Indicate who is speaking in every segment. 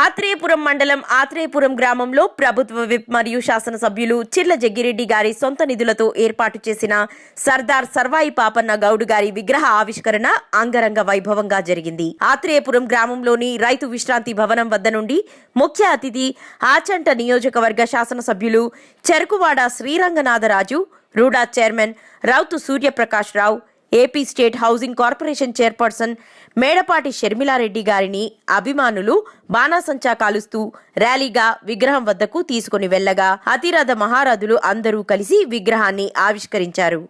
Speaker 1: ఆత్రేయపురం మండలం ఆత్రేయపురం గ్రామంలో ప్రభుత్వ విప్ మరియు శాసనసభ్యులు చిర్ల జగ్గిరెడ్డి గారి సొంత నిధులతో ఏర్పాటు చేసిన సర్దార్ సర్వాయి పాపన్న గౌడ్ గారి విగ్రహ ఆవిష్కరణ అంగరంగ వైభవంగా జరిగింది. ఆత్రేయపురం గ్రామంలోని రైతు విశ్రాంతి భవనం వద్ద నుండి ముఖ్య అతిథి ఆచంట నియోజకవర్గ శాసనసభ్యులు Cherukuvada Sriranganatharaju RUDA chairman Routhu Suryaprakash Rao AP state housing corporation chairperson Medapati Sharmilareddy గారిని అభిమానులు బాణాసంచా కాలుస్తూ ర్యాలీగా విగ్రహం వద్దకు తీసుకుని వెళ్ళగా అతిరథ మహారథులు అందరూ కలిసి విగ్రహాన్ని ఆవిష్కరించారు.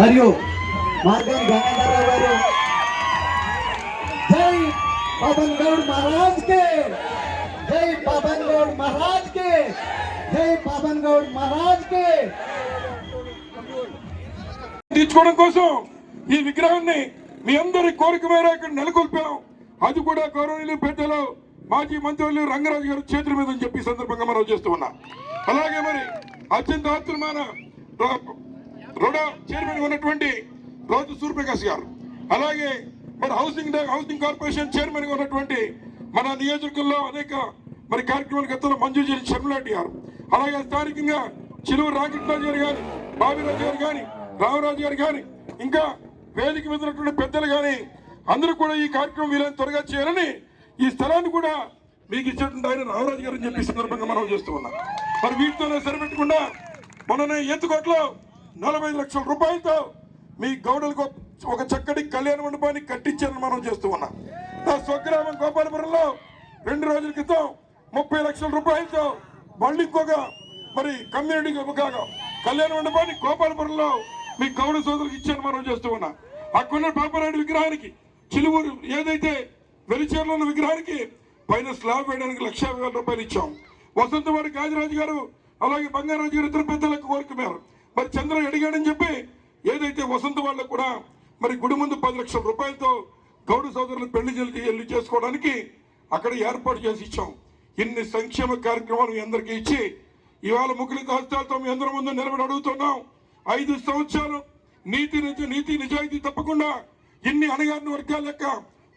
Speaker 2: మరియు మార్గం గంగాధరరావు గారు. జై పవన్ గౌడ్ మహారాజ్ కే. జై పవన్ గౌడ్ మహారాజ్ కే. జై పవన్ గౌడ్ మహారాజ్ కే.
Speaker 3: తీర్చుకోవడం కోసం ఈ విగ్రహాన్ని మీ అందరి కోరిక మేర ఇక్కడ నెలకొల్పాం. అది కూడా గౌరవనీయులు పెద్దలు మాజీ మంత్రులు రంగరాజు గారి చేతుల మీద అని చెప్పి సందర్భంగా మనం చేస్తూ ఉన్నాం. అలాగే మరి అత్యంత ఆత్రమాన రుడా చైర్మన్ ఉన్నటువంటి రోజు సూర్యప్రకాష్ గారు. అలాగే మరి హౌసింగ్ హౌసింగ్ కార్పొరేషన్ చైర్మన్ ఉన్నటువంటి మన నియోజకవర్గంలో అనేక మరి కార్యక్రమాల గతంలో మంజూరు చేసిన శర్మలాంటి గారు. అలాగే స్థానికంగా చిలువు రాకెట్లాజు గారు కానీ బాబిరాజు గారు కానీ రామరాజు గారు కానీ ఇంకా వేదిక మీద ఉన్నటువంటి పెద్దలు కానీ అందరూ కూడా ఈ కార్యక్రమం వీళ్ళని త్వరగా చేయాలని ఈ స్థలాన్ని కూడా మీకు ఇచ్చినటువంటి ఆయన రామరాజు గారు అని చెప్పి సందర్భంగా మనం చేస్తూ ఉన్నాం. మరి వీటితోనే సరిపెట్టకుండా మొన్ననే ఎత్తుకోట్లో నలభై లక్షల రూపాయలతో మీ గౌడలకు ఒక చక్కటి కళ్యాణ మండపాన్ని కట్టించారని మనం చేస్తూ ఉన్నాం. నా స్వగ్రామం గోపాలపురంలో రెండు రోజుల క్రితం ముప్పై లక్షల రూపాయలతో మళ్ళీ ఇంకొక మరి కమ్యూనిటీ ఒక కళ్యాణ మండపాన్ని గోపాలపురంలో మీ గౌడ సోదరులకు ఇచ్చారని మనం చేస్తూ ఉన్నాం. అక్కడున్న పాపరాయుడు విగ్రహానికి చిలువూరు ఏదైతే వెలిచేరులో ఉన్న విగ్రహానికి పైన స్లాబ్ వేయడానికి లక్ష యాభై వేల రూపాయలు ఇచ్చాం. వసంతవాడి గాజరాజు గారు అలాగే బంగారాజు గారు ఇద్దరు పెద్దలకు కోరిక మేరకు మరి చంద్ర అడిగాడని చెప్పి ఏదైతే వసంత వాళ్ళకు కూడా మరి గుడి ముందు పది లక్షల రూపాయలతో గౌడ సోదరులు పెళ్ళి జరిగి వెళ్ళి చేసుకోవడానికి అక్కడ ఏర్పాటు చేసి ఇచ్చాం. ఇన్ని సంక్షేమ కార్యక్రమాలు మీ అందరికీ ఇచ్చి ఇవాళ ముఖలిత హస్తాలతో మీ అందరి ముందు నిలబడి అడుగుతున్నాం. ఐదు సంవత్సరాలు నీతి నిజ నీతి నిజాయితీ తప్పకుండా ఇన్ని అణగారిన వర్గాల యొక్క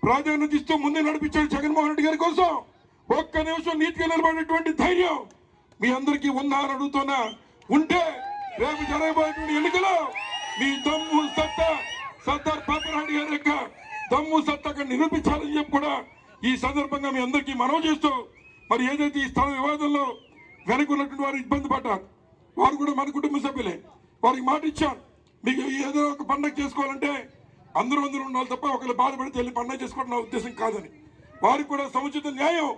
Speaker 3: ప్రాధాన్యత ఇస్తూ ముందే నడిపించాడు జగన్మోహన్ రెడ్డి గారి కోసం. ఒక్క నిమిషం నీతిగా నిలబడినటువంటి ధైర్యం మీ అందరికీ ఉందా అని అడుగుతున్నా. ఉంటే రేపు జరగబోయేటువంటి ఎన్నికలో మీ దమ్ము సత్తా సర్దార్ పాపరాయుడు గారి యొక్క దమ్ము సత్తాగా నిరూపించాలని చెప్పి కూడా ఈ సందర్భంగా మీ అందరికీ మనవి చేస్తూ మరి ఏదైతే ఈ స్థల వివాదంలో వెనక ఉన్నటువంటి వారు ఇబ్బంది పడ్డారు వారు కూడా మన కుటుంబ సభ్యులే. వారికి మాట ఇచ్చాను మీకు ఏదో ఒక పండగ చేసుకోవాలంటే అందరూ అందరూ ఉండాలి తప్ప ఒకళ్ళు బాధపడితే వెళ్ళి పండగ చేసుకోవడం నా ఉద్దేశం కాదని. వారికి కూడా సముచిత న్యాయం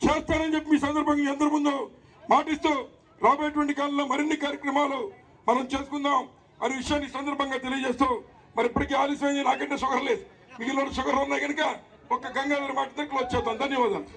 Speaker 3: చేస్తానని చెప్పి మీ సందర్భంగా మీ అందరి ముందు మాటిస్తూ రాబోయేటువంటి కాలంలో మరిన్ని కార్యక్రమాలు మనం చేసుకుందాం అనే విషయాన్ని సందర్భంగా తెలియజేస్తూ మరి ఇప్పటికీ ఆలస్యమైంది. నాకంటే షుగర్ లేదు. మిగిలిన షుగర్ ఉన్నాయి కనుక ఒక్క గంగాధర మాట దగ్గర వచ్చేద్దాం ధన్యవాదాలు.